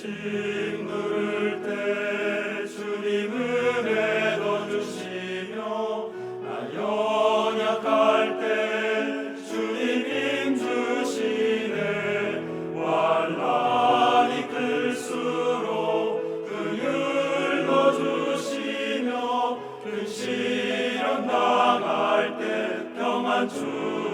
침물을 때 주님 은혜 더 주시며 연약할 때 주님 주시네. 환란이 클수록 그율 더 주시며 그 근시련 당할 때 평안 주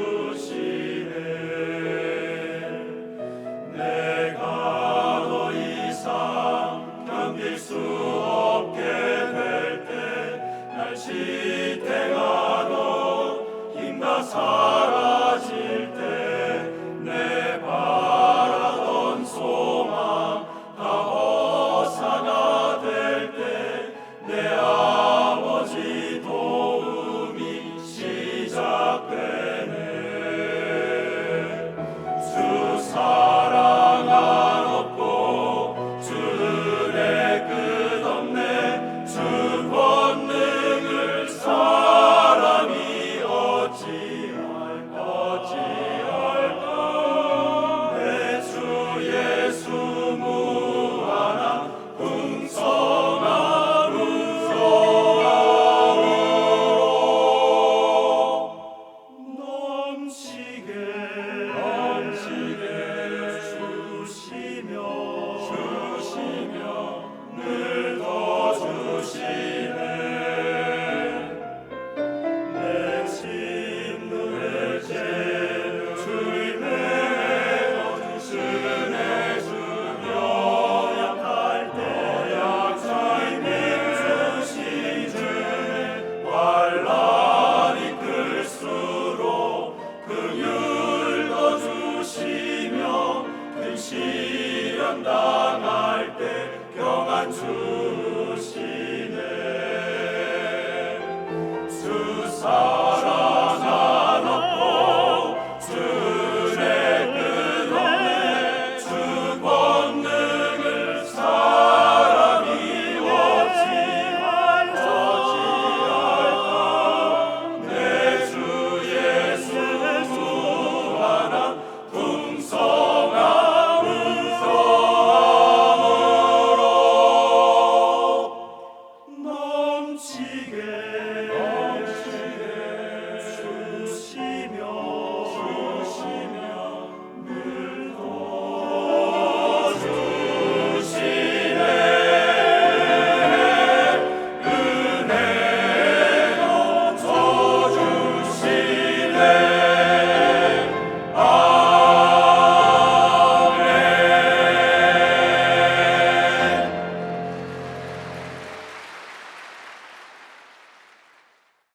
시험당할 때 경안 주시